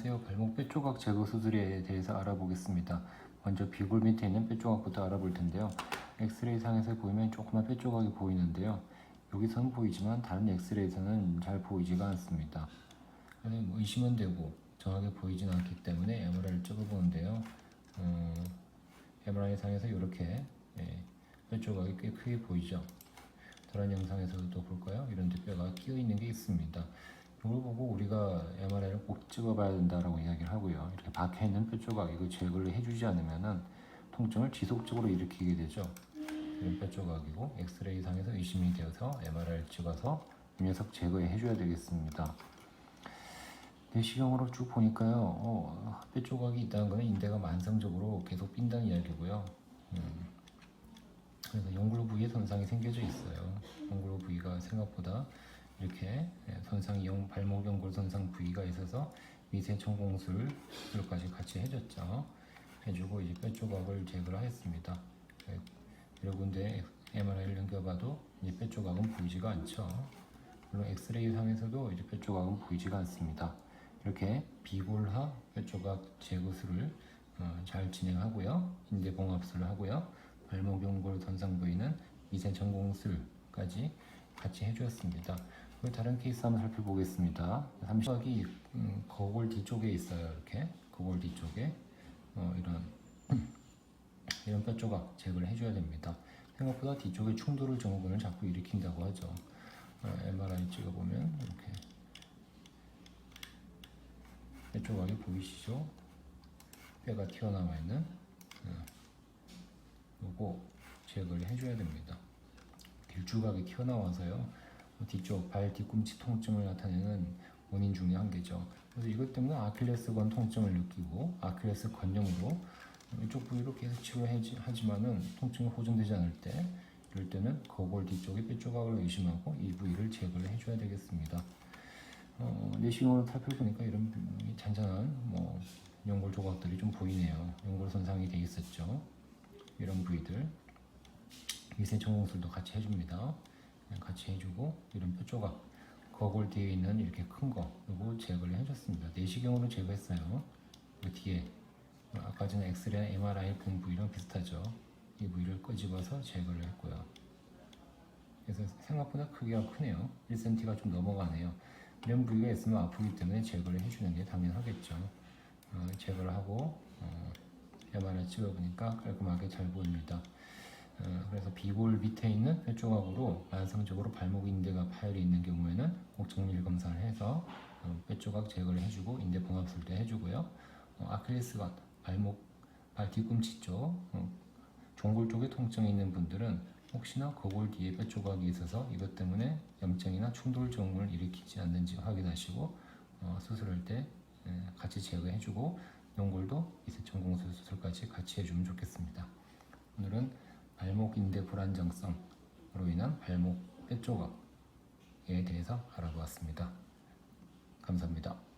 안녕하세요. 발목 뼈조각 제거 수술에 대해서 알아보겠습니다. 먼저 비골 밑에 있는 뼈조각부터 알아볼 텐데요. 엑스레이 상에서 보이면 조그만 뼈조각이 보이는데요. 여기서는 보이지만 다른 엑스레이에서는 잘 보이지가 않습니다. 뭐 의심은 되고 정확하게 보이지는 않기 때문에 MRI를 찍어보는데요. 어, MRI 상에서 이렇게 예, 뼈조각이 꽤 크게 보이죠. 다른 영상에서도 볼까요? 이런 데 뼈가 끼어 있는 게 있습니다. 이걸 보고 우리가 MRI를 꼭 찍어봐야 된다라고 이야기를 하고요. 이렇게 박혀 있는 뼈 조각 이거 제거를 해주지 않으면은 통증을 지속적으로 일으키게 되죠. 이런 뼈 조각이고 엑스레이 상에서 의심이 되어서 MRI를 찍어서 이 녀석 제거해 해줘야 되겠습니다. 내시경으로 쭉 보니까요, 어, 뼈 조각이 있다는 것은 인대가 만성적으로 계속 빈다는 이야기고요. 음, 그래서 연골 부위에 손상이 생겨져 있어요. 연골 부위가 생각보다 이렇게 예, 손상이 영, 발목 연골 손상 부위가 있어서 미세 천공술까지 같이 해줬죠. 해주고 이제 뼈 조각을 제거를 했습니다. 예, 여러 군데 MRI를 넘겨봐도 이제 뼈 조각은 보이지가 않죠. 물론 엑스레이 상에서도 이제 뼈 조각은 보이지가 않습니다. 이렇게 비골하 뼈 조각 제거술을 어, 잘 진행하고요. 인대 봉합술을 하고요. 발목 연골 손상 부위는 미세 천공술까지 같이 해주었습니다. 다른 케이스 한번 살펴보겠습니다. 삼시각이 음, 거골 뒤쪽에 있어요. 이렇게 거골 뒤쪽에 어, 이런 이런 뼈 조각 제거를 해줘야 됩니다. 생각보다 뒤쪽에 충돌을 증후군을 자꾸 일으킨다고 하죠. 어, MRI 찍어보면 이렇게 뼈 조각이 보이시죠? 뼈가 튀어나와 있는 어, 요거 제거를 해줘야 됩니다. 길쭉하게 튀어나와서요. 뒤쪽 발 뒤꿈치 통증을 나타내는 원인 중에 한 개죠. 그래서 이것 때문에 아킬레스건 통증을 느끼고 아킬레스 건염으로 이쪽 부위로 계속 치료하지만은 통증이 호전되지 않을 때 이럴 때는 거골 뒤쪽의 뼈 조각을 의심하고 이 부위를 제거를 해줘야 되겠습니다. 어, 내시경으로 살펴 보니까 이런 잔잔한 뭐 연골 조각들이 좀 보이네요. 연골 손상이 돼 있었죠. 이런 부위들 미세 천공술도 같이 해줍니다. 네, 같이 해주고 이런 뼈 조각 거골 뒤에 있는 이렇게 큰거 이거 제거를 해줬습니다. 내시경으로 제거했어요. 그 뒤에 아까 전에 엑스레이, MRI 본 부위랑 비슷하죠. 이 부위를 끄집어서 제거를 했고요. 그래서 생각보다 크기가 크네요. 1cm가 좀 넘어가네요. 이런 부위가 있으면 아프기 때문에 제거를 해주는 게 당연하겠죠. 어, 제거를 하고 어, MRI 찍어보니까 깔끔하게 잘 보입니다. 어, 그래서 비골 밑에 있는 뼈 조각으로 만성적으로 발목 인대가 파열이 있는 경우에는 꼭 정밀 검사를 해서 어, 뼈 조각 제거를 해주고 인대 봉합술도 해주고요. 어, 아킬레스건 발목 발 뒤꿈치 쪽 어, 종골 쪽에 통증이 있는 분들은 혹시나 거골 뒤에 뼈 조각이 있어서 이것 때문에 염증이나 충돌 증후를 일으키지 않는지 확인하시고 어, 수술할 때 예, 같이 제거해주고 연골도 이세천공 수술까지 같이 해주면 좋겠습니다. 오늘은 발목 인대 불안정성으로 인한 발목 뼈 조각에 대해서 알아보았습니다. 감사합니다.